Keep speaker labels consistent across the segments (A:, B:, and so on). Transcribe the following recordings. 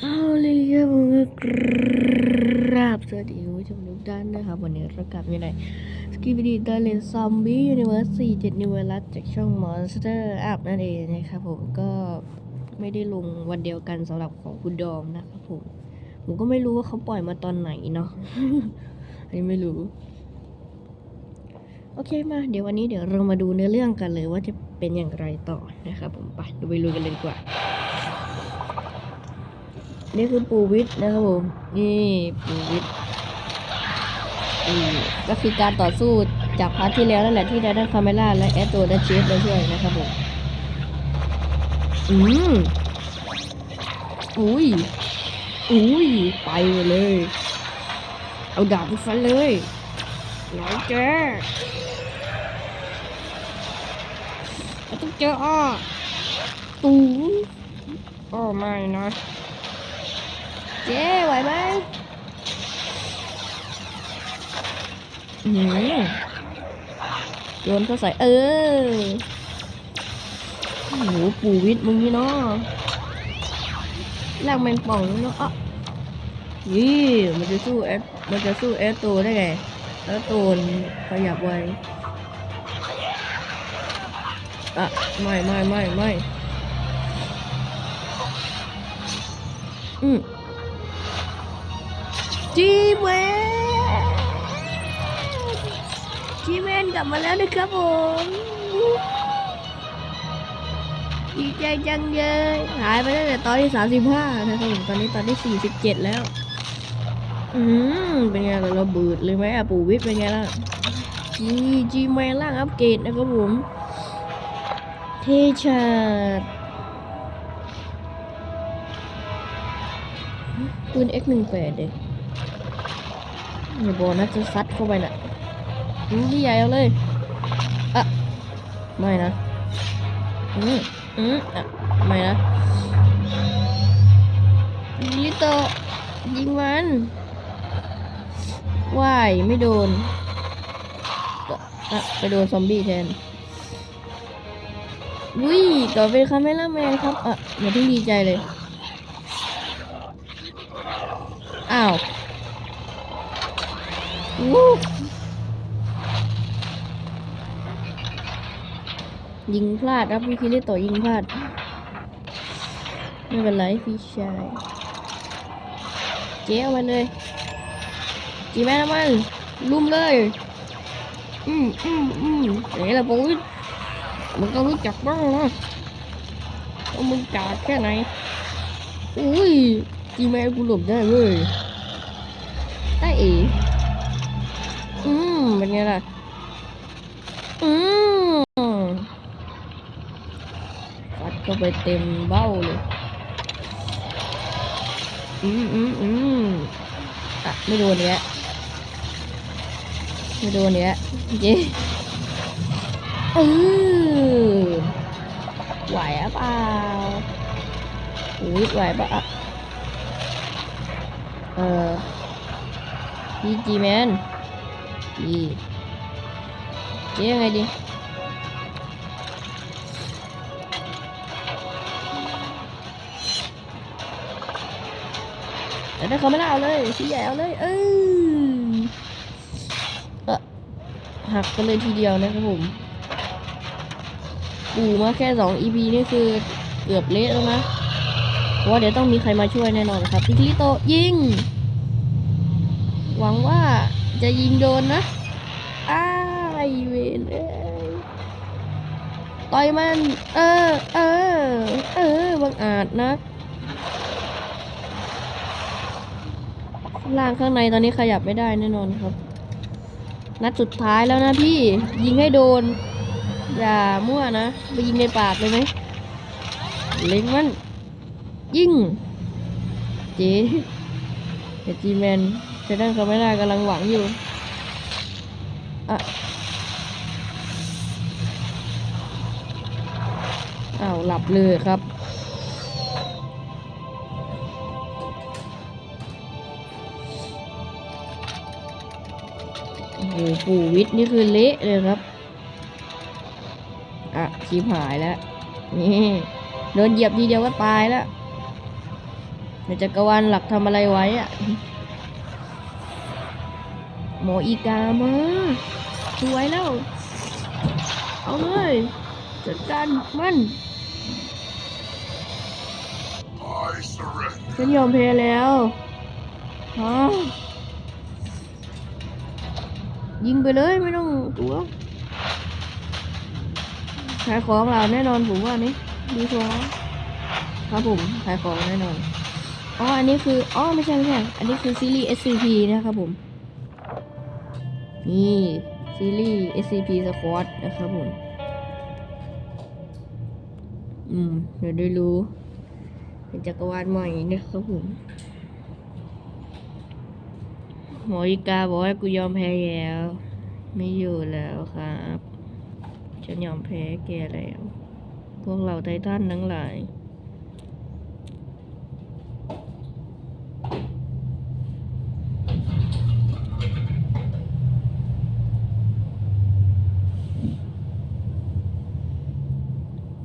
A: เอาเลยครับผมก็ราบสวัสดีคุณผู้ชมทุกท่านนะครับวันนี้เรากลับอยู่ในสกีบิดีเดเลนซอมบี้ยูนิเวอร์สสี่เจ็ดนิเวอร์สจากช่องมอนสเตอร์อัพนั่นเองนะครับผมก็ไม่ได้ลงวันเดียวกันสำหรับของคุณดอมนะครับผม ผมก็ไม่รู้ว่าเขาปล่อยมาตอนไหนเนาะอันนี้ไม่รู้ โอเคมา เดี๋ยววันนี้เดี๋ยวเรามาดูเนื้อเรื่องกันเลยว่าจะเป็นอย่างไรต่อนะครับผมไปดูไปลุยกันเลยดีกว่า นี่คือปูวิทย์นะครับผม นี่ปูวิทย์อืมก็คือการต่อสู้จากพาร์ทที่แล้วนั่นแหละที่ได้ด้านคาเมล่าและแอตโตและเชฟมาช่วยนะครับผม อืมอุ้ย อุ้ย ไปเลย เอาดาบไปฟันเลยไหนแกต้องเจออ้อตูอ้อไม่นะ เจ๊ไหวไหมอืมโยนเขาใส่เออโอ้โหปู่วิทย์มึงนี่เนาะลากแมงป่องนี่เนาะอะนี่มันจะสู้แอดมันจะสู้แอดโตได้ไงแอดโตนขยับไวอะไม่ไม่ไม่ไม่อืม จีเวนจีเวนกลับมาแล้วนะครับผมดีใจจังเลยหายไปตั้งแต่ตอนที่ 35 นะครับผมตอนนี้ตอนที่ 47 แล้ว อืมเป็นไงเราเบิดเลยไหมอะปู่วิทย์เป็นไงล่ะนี่จีแมนล่างอัปเกรดนะครับผม เทชาดปืน X18 เด็ก อย่าบอกนะจะซัดเข้าไปน่ะอืมพี่ใหญ่เอาเลยอะไม่นะอืมอืมอะไม่นะลิโตยิงมันว่ายไม่โดนอะไปโดนซอมบี้แทนวิต่อเป็นคาเมล่าแมนครับ อะอย่าเพิ่งดีใจเลย อ้าว ยิงพลาดครับพี่คิริโตะยิงพลาด ไม่เป็นไรพี่ชายเจ๊เอาไปเลยจีแม่น้ำมันลุมเลย อืมอืมอืมไหนล่ะปุ้ยมันก็รู้จักบ้างนะว่ามึงกาดแค่ไหน อุ้ยจีแม่กูหลบได้เว้ยได้เอ๋ เป็นไงล่ะ อืมฟัดเข้าไปเต็มเบ้าเลย อืมอืมอืมอะ ไม่โดนเนี้ยไม่โดนเนี้ยเจ๊เออไหวอะเปล่าอุ้ยไหวปะอะเออพีจีแมน ดีเจ๊ยังไงดีแต่ถ้าเขาไม่ได้เอาเลยพี่ใหญ่เอาเลยเออเออหักกันเลยทีเดียวนะครับผมอูมาแค่สอง EP นี่คือเกือบเละแล้วนะเพราะว่าเดี๋ยวต้องมีใครมาช่วยแน่นอนครับพี่คิโตยิง หวังว่า จะยิงโดนนะ อ้ายเวนเอ้ยต่อยมัน เออ เออ เออ บังอาจนะล่างข้างในตอนนี้ขยับไม่ได้แน่นอนครับ นัดสุดท้ายแล้วนะพี่ ยิงให้โดน อย่ามั่วนะไปยิงในปากเลยไหมเล็งมัน ยิง เจ๊เอจีแมน เซดันคาเมล่ากำลังหวังอยู่อะอ้าวหลับเลยครับโอ้โหปู่วิทย์นี่คือเละเลยครับ อะชิบหายแล้ว นี่โดนเหยียบทีเดียวก็ตายแล้วในจักรวาลหลักทำอะไรไว้อะ หมออีกามาสวยแล้ว เอาเลยจัดการมัน
B: I surrender.
A: ฉันยอมแพ้แล้วฮะยิงไปเลยไม่ต้องกลัวขายของเราแน่นอนผมว่านี่ดีกว่าครับผมขายของแน่นอนอ๋ออันนี้คืออ๋อไม่ใช่ไม่ใช่อันนี้คือซีรีส์ SCP นะครับผม นี่ซีรีส์ SCP Squad นะครับผม อืม เดี๋ยวได้รู้ เป็นจักรวาลใหม่นะครับผม หมออีกาบอกให้กูยอมแพ้แล้ว ไม่อยู่แล้วครับ ฉันยอมแพ้แกแล้ว พวกเราไททันทั้งหลาย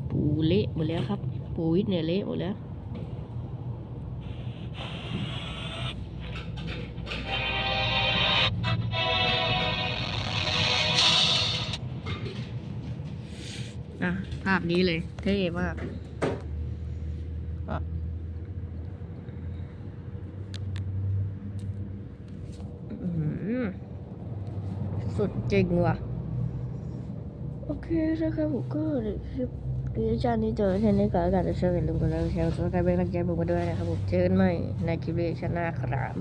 A: ปู เละหมดแล้วครับ ปูวิทย์เนี่ยเละหมดแล้วอะภาพนี้เลย เท่มากอือสุดจริงว่ะ โอเคนะครับผมก็เดี๋ยว คลิปนี้ชาตินี้เจอเช่นนี้ก็อนแล้วกันจะเชื่ออย่าลืมกดไลค์แชร์กดซับสไครป์เป็นกำลังใจผมมาด้วยนะครับผมเจอกันใหม่ในคลิปเรียกชาติหน้าครับ